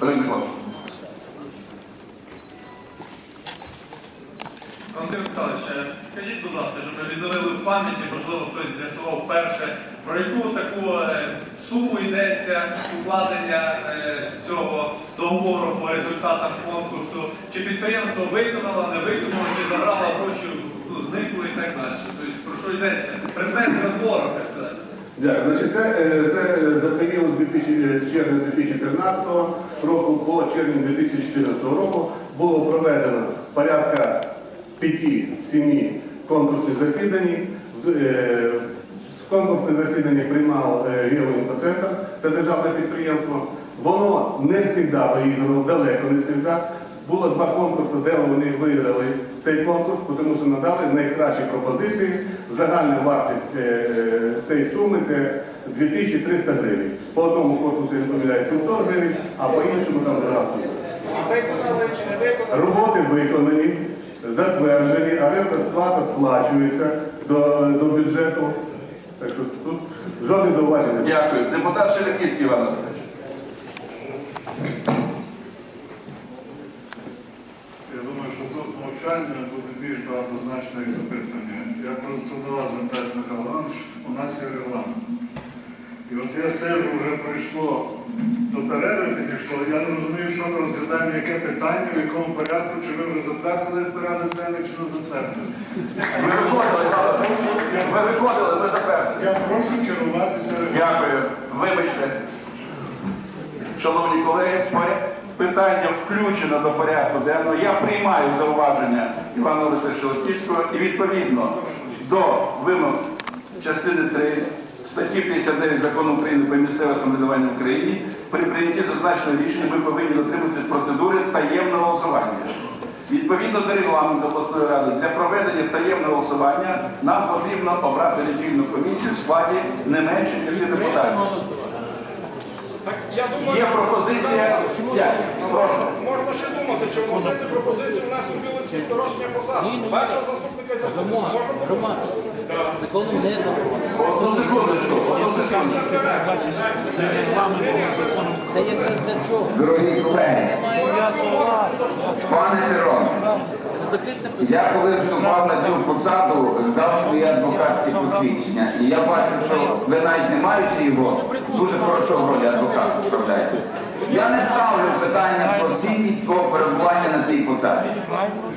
Миколаївич. Валентин Михайлович, е, скажіть, будь ласка, щоб ми відновили в пам'яті, можливо, хтось з'ясував вперше, про яку таку е, суму йдеться укладення е, цього договору по результатам конкурсу, чи підприємство виконало, не виконало, чи забрало гроші, ну, зникло і так далі. Тобто, про що йдеться? Предмет розбору, так сказати. Дякую. Значить, це, е, це за період 2000, е, з червня 2013 року по червень 2014 року було проведено порядка 5-7 конкурсних засідань. Е, Конкурсне засідання приймав Геоінфоцентр, це державне підприємство. Воно не завжди виіграло, далеко не завжди. Було два конкурси, де вони виграли цей конкурс, тому що надали найкращі пропозиції. Загальна вартість е, е, цієї суми це 2300 гривень. По одному я помиляю 700 гривень, а по іншому там 12. Виконали чи не виконали? Роботи виконані, затверджені, орендна сплата сплачується до, до бюджету. Так що тут жодних зауважень. Дякую. Депутат Шелехівський Іван Олексійович. Я думаю, що тут мовчання більш багатозначне запитання. Я просто до вас звертаюся, Михайло Іванович, у нас є регламент. І от я сижу, вже прийшло до перерви, підійшло, я не розумію, що ми розглядаємо, яке питання, в якому порядку, чи ви вже затвердили порядок денний, чи не затвердили. Ви виходили, Олексійович. ви виходили, ви затвердили. Я прошу керуватися. Дякую. Вибачте. Шановні колеги, поря- питання включено до порядку денного. Я приймаю зауваження Івана Олексійовича Шелестівського і відповідно до вимог частини 3 статті 59 закону України про місцеве самоврядування в Україні при прийнятті зазначеного рішення ми повинні дотримуватися процедури таємного голосування. Відповідно до регламенту обласної ради для проведення таємного голосування нам потрібно обрати лічильну комісію в складі не менше трьох депутатів. Я думаю, Є пропозиція. Прошу. можна ще думати, чи вносити пропозицію у нас у дорожня посада. Першого заступника і заступника. Вимога Можна. Законом не заборонено. Одну секундочку, одну секундочку. Це є для чого? Дорогі колеги, пане Мирон, я коли вступав на цю посаду, здав своє адвокатське посвідчення. І я бачу, що ви навіть не маючи його, дуже хорошо в ролі адвоката справляєтесь. Я не ставлю питання про цінність свого перебування на цій посаді.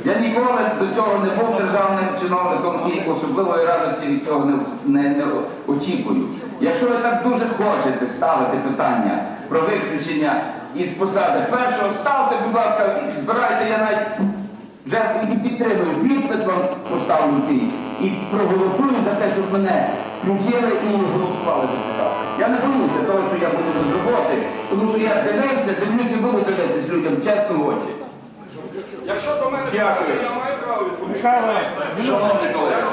Я ніколи до цього не був державним чиновником і особливої радості від цього не, не, не очікую. Якщо ви так дуже хочете ставити питання про виключення із посади першого, ставте, будь ласка, збирайте, я навіть вже і підтримую, підпис вам поставлю цей і проголосую за те, щоб мене включили і голосували за це. Я не боюся того, що я буду без роботи, тому що я дивився, дивлюся, і буду дивитися людям чесно в очі. Якщо до мене Дякую. я маю право відповісти. Шановні колеги,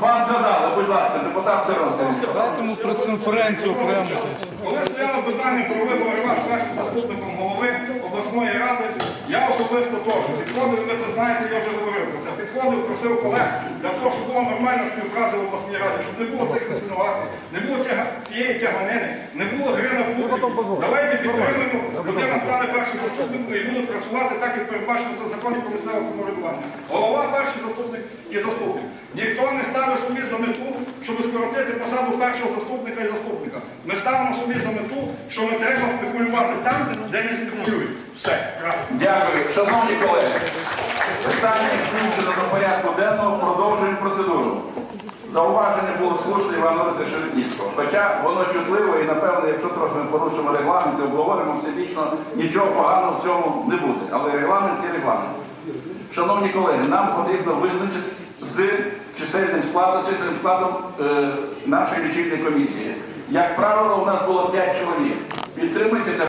вас задали, будь ласка, депутат Дерон. Тому прес-конференцію окремо. Коли стояло питання про вибори ваш першим заступником голови особисто теж підходив, ви це знаєте, я вже говорив про це. Підходив, просив колег для того, щоб була нормальна співпраця в обласній раді, щоб не було цих інсинуацій, не було цієї тяганини, не було гри на публіку. Давайте підтримуємо, людина стане першим заступником і буде працювати так, як передбачено це в законі про місцеве самоврядування. Голова, перший заступник і заступник. Ніхто не ставить собі за мету, щоб скоротити посаду першого заступника і заступника. Ми ставимо собі за мету, що не треба спекулювати там, де не спекулюють. Все. Дякую. Шановні колеги, питання включено до порядку денного, продовжуємо процедуру. Зауваження було слушне Івана Олексійовича Шеретніцького. Хоча воно чутливо і, напевно, якщо трохи ми порушимо регламент і обговоримо всебічно, нічого поганого в цьому не буде. Але регламент є регламент. Шановні колеги, нам потрібно визначитися з чисельним складом, чисельним складом е, нашої лічильної комісії. Як правило, у нас було 5 чоловік. Підтримуйте це.